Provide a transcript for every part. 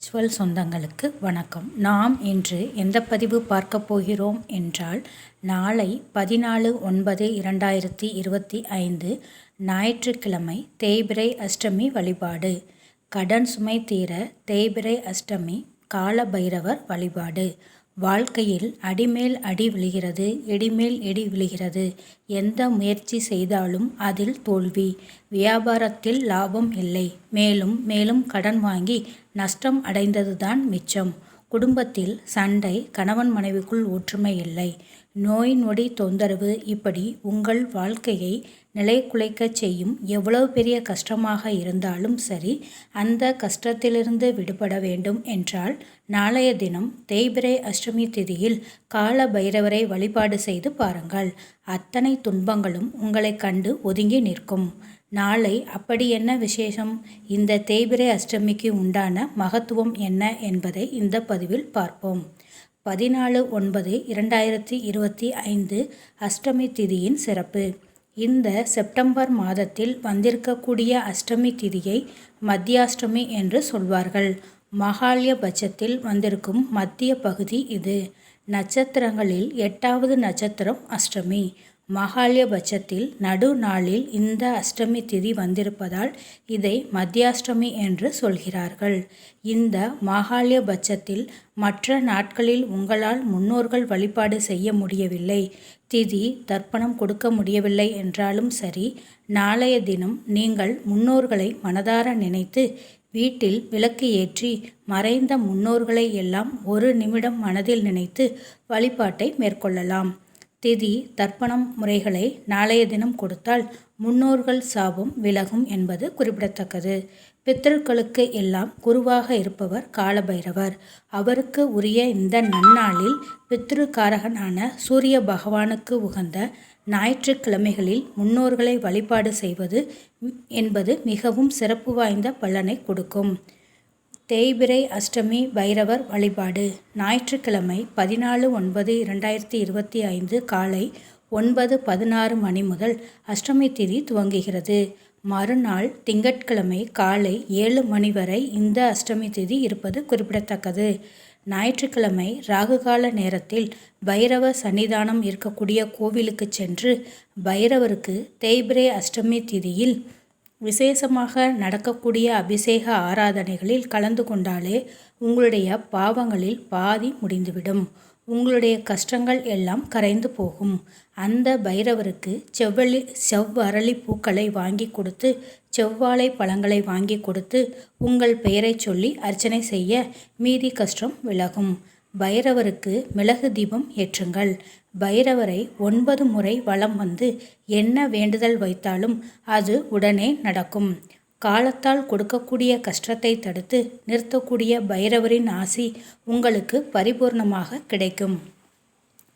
ஸ்வல் சொந்தங்களுக்கு வணக்கம். நாம் இன்று எந்த பதிவு பார்க்க போகிறோம் என்றால் நாளை பதினாலு ஒன்பது இரண்டாயிரத்தி இருபத்தி ஐந்து ஞாயிற்றுக்கிழமை தேய்பிரை அஷ்டமி வழிபாடு. கடன் சுமை தீர தேய்பிரை அஷ்டமி கால பைரவர் வழிபாடு. வாழ்க்கையில் அடிமேல் அடி விழுகிறது இடிமேல் இடி விழுகிறது. எந்த முயற்சி செய்தாலும் அதில் தோல்வி. வியாபாரத்தில் லாபம் இல்லை. மேலும் மேலும் கடன் வாங்கி நஷ்டம் அடைந்ததுதான் மிச்சம். குடும்பத்தில் சண்டை கணவன் மனைவிக்குள் ஒற்றுமை இல்லை. நோய் நொடி தொந்தரவு இப்படி உங்கள் வாழ்க்கையை நிலைக்குலைக்கச் செய்யும் எவ்வளவு பெரிய கஷ்டமாக இருந்தாலும் சரி அந்த கஷ்டத்திலிருந்து விடுபட வேண்டும் என்றால் நாளைய தினம் தேய்பிரை அஷ்டமி திதியில் கால பைரவரை வழிபாடு செய்து பாருங்கள். அத்தனை துன்பங்களும் உங்களை கண்டு ஒதுங்கி நிற்கும். நாளை அப்படி என்ன விசேஷம்? இந்த தேய்பிரை அஷ்டமிக்கு உண்டான மகத்துவம் என்ன என்பதை இந்த பதிவில் பார்ப்போம். பதினாலு ஒன்பது இரண்டாயிரத்தி இருபத்தி ஐந்து அஷ்டமி திதியின் சிறப்பு. இந்த செப்டம்பர் மாதத்தில் வந்திருக்கக்கூடிய அஷ்டமி திதியை மத்தியாஷ்டமி என்று சொல்வார்கள். மகாலய பட்சத்தில் வந்திருக்கும் மத்திய பகுதி இது. நட்சத்திரங்களில் எட்டாவது நட்சத்திரம் அஷ்டமி. மகாலயபட்சத்தில் நடுநாளில் நடு நாளில் இந்த அஷ்டமி திதி வந்திருப்பதால் இதை மத்தியாஷ்டமி என்று சொல்கிறார்கள். இந்த மகாலயபட்சத்தில் மற்ற நாட்களில் உங்களால் முன்னோர்கள் வழிபாடு செய்ய முடியவில்லை. திதி தர்ப்பணம் கொடுக்க முடியவில்லை என்றாலும் சரி நாளைய தினம் நீங்கள் முன்னோர்களை மனதார நினைத்து வீட்டில் விளக்கு ஏற்றி மறைந்த முன்னோர்களை எல்லாம் ஒரு நிமிடம் மனதில் நினைத்து வழிபாட்டை மேற்கொள்ளலாம். திதி தர்ப்பணம் முறைகளை நாளைய தினம் கொடுத்தால் முன்னோர்கள் சாபம் விலகும் என்பது குறிப்பிடத்தக்கது. பித்தர்களுக்கு எல்லாம் குருவாக இருப்பவர் காலபைரவர். அவருக்கு உரிய இந்த நன்னாளில் பித்ருக்காரகனான சூரிய பகவானுக்கு உகந்த ஞாயிற்றுக்கிழமைகளில் முன்னோர்களை வழிபாடு செய்வது என்பது மிகவும் சிறப்பு வாய்ந்த பலனை கொடுக்கும். தேய்பிரை அஷ்டமி பைரவர் வழிபாடு. ஞாயிற்றுக்கிழமை பதினாலு ஒன்பது இரண்டாயிரத்தி இருபத்தி ஐந்து காலை ஒன்பது பதினாறு மணி முதல் அஷ்டமி திதி துவங்குகிறது. மறுநாள் திங்கட்கிழமை காலை ஏழு மணி வரை இந்த அஷ்டமி திதி இருப்பது குறிப்பிடத்தக்கது. ஞாயிற்றுக்கிழமை ராகுகால நேரத்தில் பைரவ சன்னிதானம் இருக்கக்கூடிய கோவிலுக்கு சென்று பைரவருக்கு தேய்பிரை அஷ்டமி திதியில் விசேஷமாக நடக்கக்கூடிய அபிஷேக ஆராதனைகளில் கலந்து கொண்டாலே உங்களுடைய பாவங்களில் பாதி முடிந்துவிடும். உங்களுடைய கஷ்டங்கள் எல்லாம் கரைந்து போகும். அந்த பைரவருக்கு செவ்வழி செவ்வரளி பூக்களை வாங்கி கொடுத்து செவ்வாழை பழங்களை வாங்கி கொடுத்து உங்கள் பெயரை சொல்லி அர்ச்சனை செய்ய மீதி கஷ்டம் விலகும். பைரவருக்கு மிளகு தீபம் ஏற்றுங்கள். பைரவரை ஒன்பது முறை வலம் வந்து என்ன வேண்டுதல் வைத்தாலும் அது உடனே நடக்கும். காலத்தால் கொடுக்கக்கூடிய கஷ்டத்தை தடுத்து நிறுத்தக்கூடிய பைரவரின் ஆசி உங்களுக்கு பரிபூர்ணமாக கிடைக்கும்.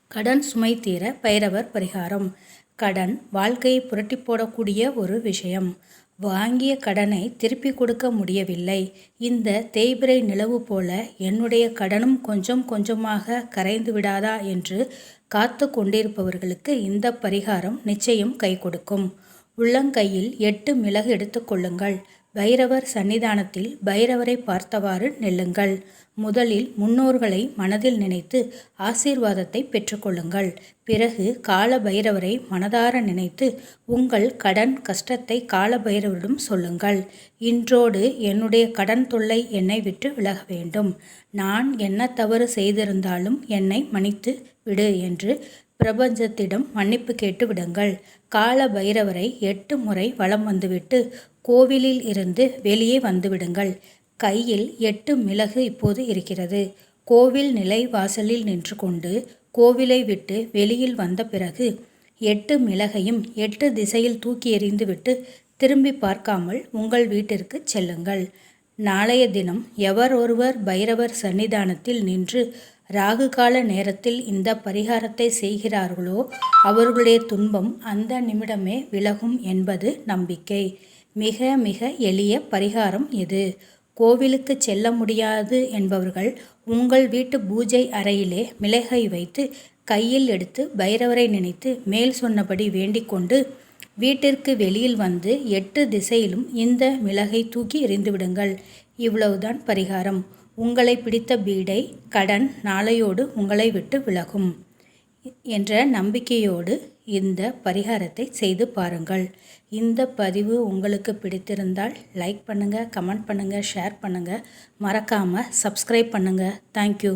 கடன் சுமை தீர பைரவர் பரிகாரம். கடன் வாழ்க்கையை புரட்டி போடக்கூடிய ஒரு விஷயம். வாங்கிய கடனை திருப்பி கொடுக்க முடியவில்லை. இந்த தேய்பிரை நிலவு போல என்னுடைய கடனும் கொஞ்சம் கொஞ்சமாக கரைந்து விடாதா என்று காத்து கொண்டிருப்பவர்களுக்கு இந்த பரிகாரம் நிச்சயம் கை கொடுக்கும். உள்ளங்கையில் எட்டு மிளகு எடுத்துக்கொள்ளுங்கள் பைரவர் சன்னிதானத்தில் பைரவரை பார்த்தவாறு நெல்லுங்கள். முதலில் முன்னோர்களை மனதில் நினைத்து ஆசீர்வாதத்தை பெற்றுக்கொள்ளுங்கள். பிறகு கால பைரவரை மனதார நினைத்து உங்கள் கடன் கஷ்டத்தை கால பைரவரிடம் சொல்லுங்கள். இன்றோடு என்னுடைய கடன் தொல்லை என்னை விட்டு விலக வேண்டும். நான் என்ன தவறு செய்திருந்தாலும் என்னை மன்னித்து விடு என்று பிரபஞ்சத்திடம் மன்னிப்பு கேட்டு விடுங்கள். கால பைரவரை எட்டு முறை வலம் வந்துவிட்டு கோவிலில் இருந்து வெளியே வந்துவிடுங்கள். கையில் எட்டு மிளகு இப்போது இருக்கிறது. கோவில் நிலை வாசலில் நின்று கொண்டு கோவிலை விட்டு வெளியில் வந்த பிறகு எட்டு மிளகையும் எட்டு திசையில் தூக்கி எறிந்துவிட்டு திரும்பி பார்க்காமல் உங்கள் வீட்டிற்கு செல்லுங்கள். நாளைய தினம் எவர் ஒருவர் பைரவர் சன்னிதானத்தில் நின்று ராகு கால நேரத்தில் இந்த பரிகாரத்தை செய்கிறார்களோ அவர்களுடைய துன்பம் அந்த நிமிடமே விலகும் என்பது நம்பிக்கை. மிக மிக எளிய பரிகாரம் இது. கோவிலுக்கு செல்ல முடியாது என்பவர்கள் உங்கள் வீட்டு பூஜை அறையிலே மிளகை வைத்து கையில் எடுத்து பைரவரை நினைத்து மேல் சொன்னபடி வேண்டிக் கொண்டு வீட்டிற்கு வெளியில் வந்து எட்டு திசையிலும் இந்த மிளகை தூக்கி எறிந்துவிடுங்கள். இவ்வளவுதான் பரிகாரம். உங்களை பிடித்த பீடை கடன் நாளையோடு உங்களை விட்டு விலகும் என்ற நம்பிக்கையோடு இந்த பரிகாரத்தை செய்து பாருங்கள். இந்த பதிவு உங்களுக்கு பிடித்திருந்தால் லைக் பண்ணுங்கள் கமெண்ட் பண்ணுங்கள் ஷேர் பண்ணுங்கள் மறக்காமல் சப்ஸ்கிரைப் பண்ணுங்கள் தேங்க்யூ